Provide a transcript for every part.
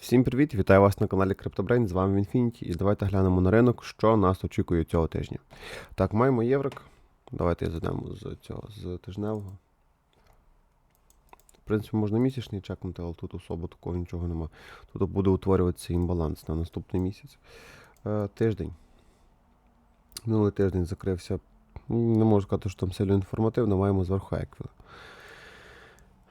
Всім привіт! Вітаю вас на каналі CryptoBrain, з вами Infinity і давайте глянемо на ринок, що нас очікує цього тижня. Так, маємо єврик. Давайте я задам з цього з тижневого. В принципі, можна місячний чекнути, але тут особо такого нічого нема. Тут буде утворюватися імбаланс на наступний місяць. Е, тиждень. Минулий тиждень закрився. Не можу сказати, що там сильно інформативно, маємо зверху еквіли.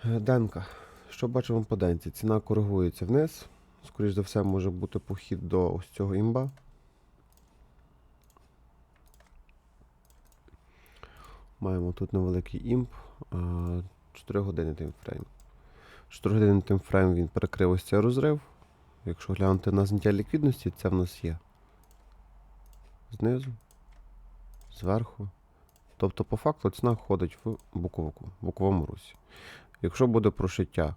Е, Денка. Що бачимо по денці? Ціна коригується вниз. Скоріше за все, може бути похід до ось цього імба. Маємо тут невеликий імп. 4 години таймфрейм. 4 години таймфрейм він перекрив ось цей розрив. Якщо глянути на зняття ліквідності, це в нас є. Знизу, зверху. Тобто, по факту ціна входить в боковику, в боковому русі. Якщо буде прошиття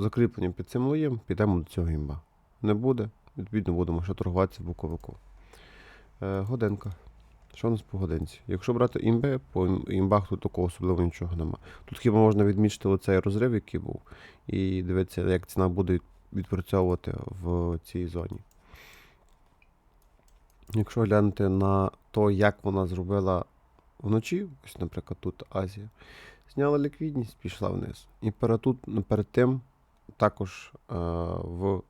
закріплення під цим лоєм, підемо до цього імба. Не буде, відповідно, будемо ще торгуватися боковику. Е, годинка. Що у нас по годинці? Якщо брати імби, по імбах тут такого особливо нічого нема. Тут хіба можна відмічити оцей розрив, який був, і дивитися, як ціна буде відпрацьовувати в цій зоні. Якщо глянути на то, як вона зробила вночі, ось, наприклад, тут Азія, зняла ліквідність, пішла вниз. І перед, тут, перед тим також е, в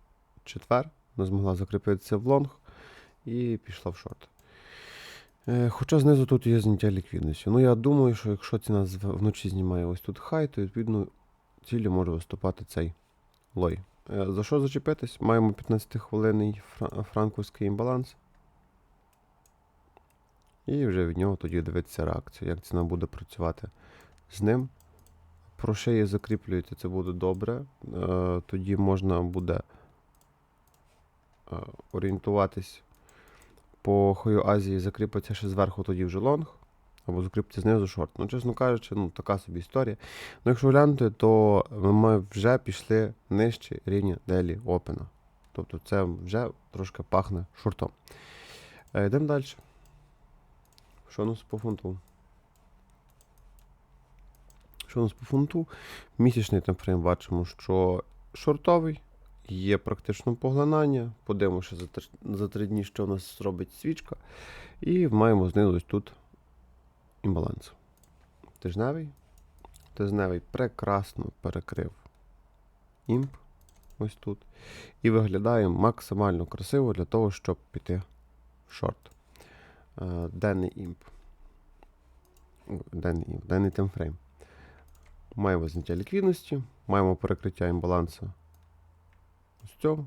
четвер не змогла закріпитися в лонг і пішла в шорт. Е, хоча знизу тут є зняття ліквідності. Ну, я думаю, що якщо ціна вночі знімає ось тут хай, то відповідно цілі може виступати цей лой. Е, за що зачепитись? Маємо 15-хвилинний фра- франковський імбаланс. І вже від нього тоді дивитися реакцію, як ціна буде працювати з ним. Про шиї закріплюєте, це буде добре. Е, тоді можна буде е, орієнтуватись по хою Азії, закріпиться ще зверху, тоді вже лонг, або закріпиться знизу шорт. Ну, чесно кажучи, ну така собі історія. Ну, якщо глянути, то ми вже пішли нижче рівня Делі Опена. Тобто це вже трошки пахне шортом. Е, йдемо далі. Що у нас по фунту? Що у нас по фунту? Місячний таймфрейм бачимо, що шортовий, є практично поглинання. Подивимося за, три- за три дні, що у нас зробить свічка. І маємо знизу тут імбаланс. Тижневий. Тижневий прекрасно перекрив імп. Ось тут. І виглядає максимально красиво для того, щоб піти в шорт. Е, Денний імп. Денний імп, денний таймфрейм. Маємо зняття ліквідності, маємо перекриття імбалансу ось цього.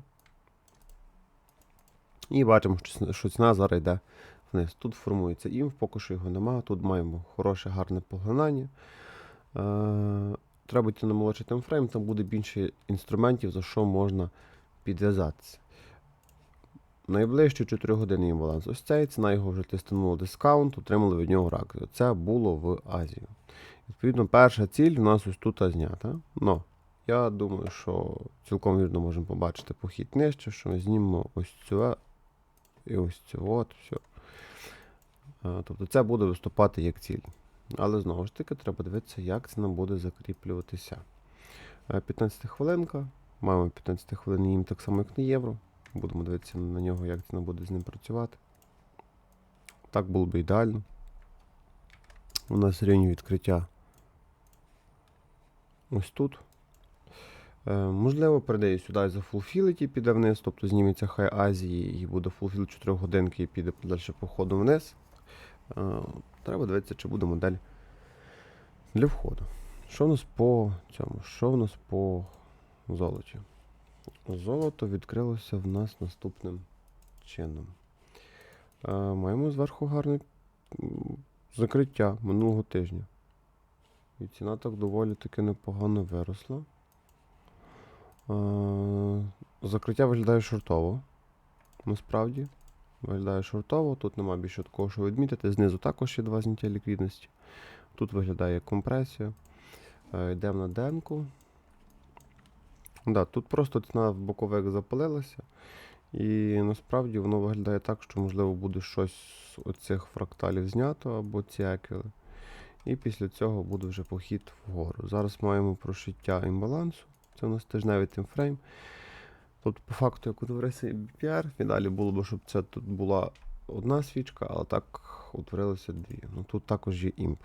І бачимо, що ціна- зараз йде вниз. Тут формується імп, поки що його немає. Тут маємо хороше, гарне поглинання. Е, треба йти на молодший таймфрейм, там буде більше інструментів, за що можна підв'язатися. Найближчі 4 години імбаланс. Ось цей, ціна його вже тистанула дискаунт, отримали від нього реакцію. Це було в Азію. Відповідно, перша ціль у нас ось тут знята. Но я думаю, що цілком вірно можемо побачити похід нижче, що ми знімемо ось цю і ось цю от, все. Е, Тобто це буде виступати як ціль. Але знову ж таки, треба дивитися, як ціна буде закріплюватися. Е, 15 хвилинка. Маємо 15 хвилин їм так само, як на євро. Будемо дивитися на нього, як ціна буде з ним працювати. Так було б ідеально. У нас рівень відкриття ось тут. Е, можливо, передаю сюди за фулфіліті піде вниз, тобто зніметься хай Азії і буде фулфіл 4 годинки і піде далі по ходу вниз. Е, треба дивитися, чи буде модель для входу. Що в нас по цьому? Що в нас по золоті? Золото відкрилося в нас наступним чином. Е, маємо зверху гарне закриття минулого тижня. І ціна так доволі таки непогано виросла. Е, Закриття виглядає шортово. Насправді. Виглядає шортово, тут нема більше такого, що відмітити. Знизу також є два зняття ліквідності. Тут виглядає компресія. Е, Йдемо на денку. Да, тут просто ціна в боковик запалилася. І насправді воно виглядає так, що можливо буде щось з оцих фракталів знято або ці. І після цього буде вже похід вгору. Зараз маємо прошиття імбалансу. Це у нас тижневий таймфрейм. Тобто, по факту, як утворився BPR, в ідеалі було б, щоб це тут була одна свічка, але так утворилося дві. Ну тут також є імп.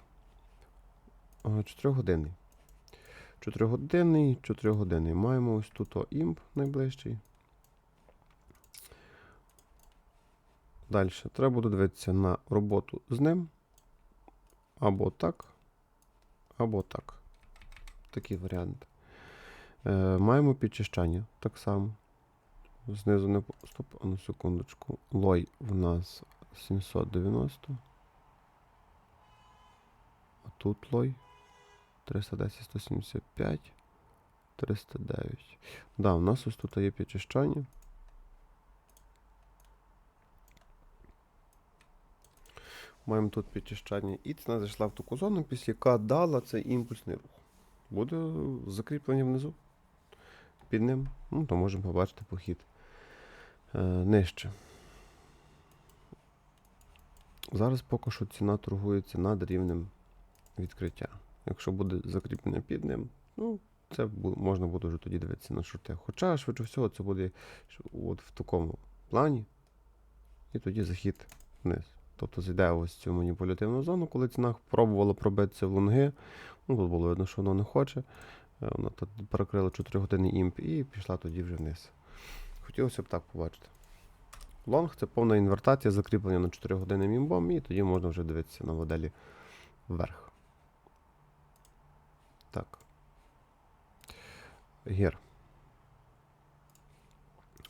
Ага, Чотирьохгодинний, чотирьохгодинний. Маємо ось тут о, імп найближчий. Далі. Треба буде дивитися на роботу з ним. Або так, або так. Такі варіанти. Е, маємо підчищання так само. Знизу не стоп, на секундочку. Лой в нас 790. А тут лой 310, 175, 309. Да, у нас ось тут є підчищання. Маємо тут підчищання. І ціна зайшла в таку зону, після яка дала цей імпульсний рух. Буде закріплення внизу. Під ним. Ну, то можемо побачити похід е, нижче. Зараз поки що ціна торгується над рівнем відкриття. Якщо буде закріплення під ним, ну, це можна буде вже тоді дивитися на шорти. Хоча, швидше всього, це буде от в такому плані. І тоді захід вниз. Тобто зайде ось цю маніпулятивну зону, коли ціна пробувала пробитися в лонги. Ну, тут було видно, що воно не хоче. Е, Вона тут перекрила 4 години імп і пішла тоді вже вниз. Хотілося б так побачити. Лонг це повна інвертація, закріплення на 4 години мімбом, і тоді можна вже дивитися на моделі вверх. Так. Гір.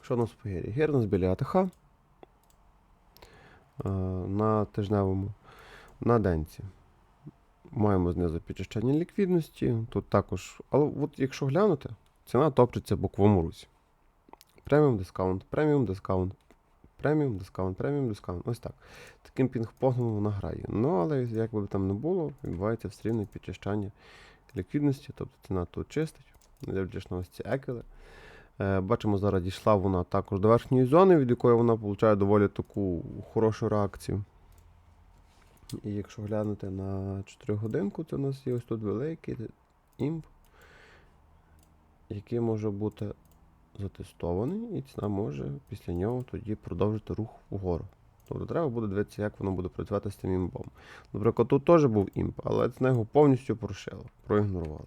Що у нас по гірі? Гір у нас біля АТХ. Е, на тижневому. На денці. Маємо знизу підчищення ліквідності. Тут також. Але от якщо глянути, ціна топчеться в боковому русі. Преміум дискаунт, преміум дискаунт, преміум дискаунт, преміум дискаунт. Ось так. Таким пінг-понгом вона грає. Ну, але як би там не було, відбувається все рівно підчищання ліквідності, тобто ціна тут чистить, дивлячись на. Е, бачимо, зараз дійшла вона також до верхньої зони, від якої вона отримує доволі таку хорошу реакцію. І якщо глянути на 4 годинку, то у нас є ось тут великий імп, який може бути затестований, і ціна може після нього тоді продовжити рух вгору. Тобто треба буде дивитися, як воно буде працювати з цим імпом. Наприклад, тут теж був імп, але ціна його повністю прошила, проігнорувала.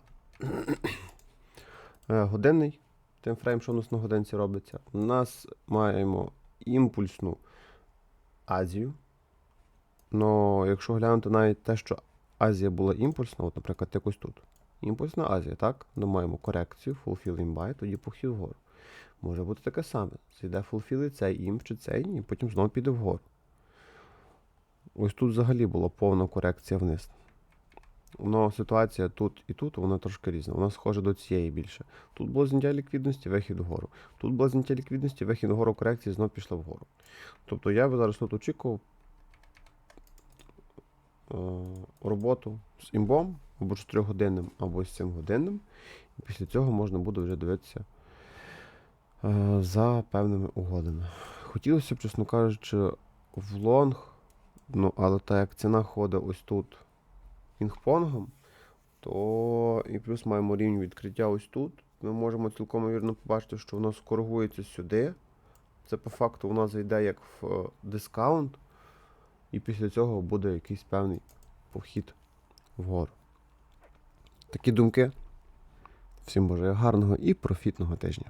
Е, Годинний таймфрейм, що у нас на годинці робиться. У нас маємо імпульсну Азію. Но якщо глянути навіть те, що Азія була імпульсна, от, наприклад, якось тут. Імпульсна Азія, так? Ми маємо корекцію, fulfill buy, тоді похід вгору. Може бути таке саме. Зайде fulfill цей імп чи цей, і потім знову піде вгору. Ось тут взагалі була повна корекція вниз. Но ситуація тут і тут, вона трошки різна. Вона схожа до цієї більше. Тут було зняття ліквідності, вихід вгору. Тут було зняття ліквідності, вихід вгору корекції, знову пішла вгору. Тобто я би зараз тут очікував е, роботу з імбом, або 4 годинним, або з 7 годинним. І після цього можна буде вже дивитися е, за певними угодами. Хотілося б, чесно кажучи, в лонг, ну, але так як ціна ходить ось тут пінг-понгом, то і плюс маємо рівень відкриття ось тут. Ми можемо цілком вірно побачити, що воно скоригується сюди. Це по факту воно зайде як в е, дискаунт, і після цього буде якийсь певний похід вгору. Такі думки. Всім бажаю гарного і профітного тижня.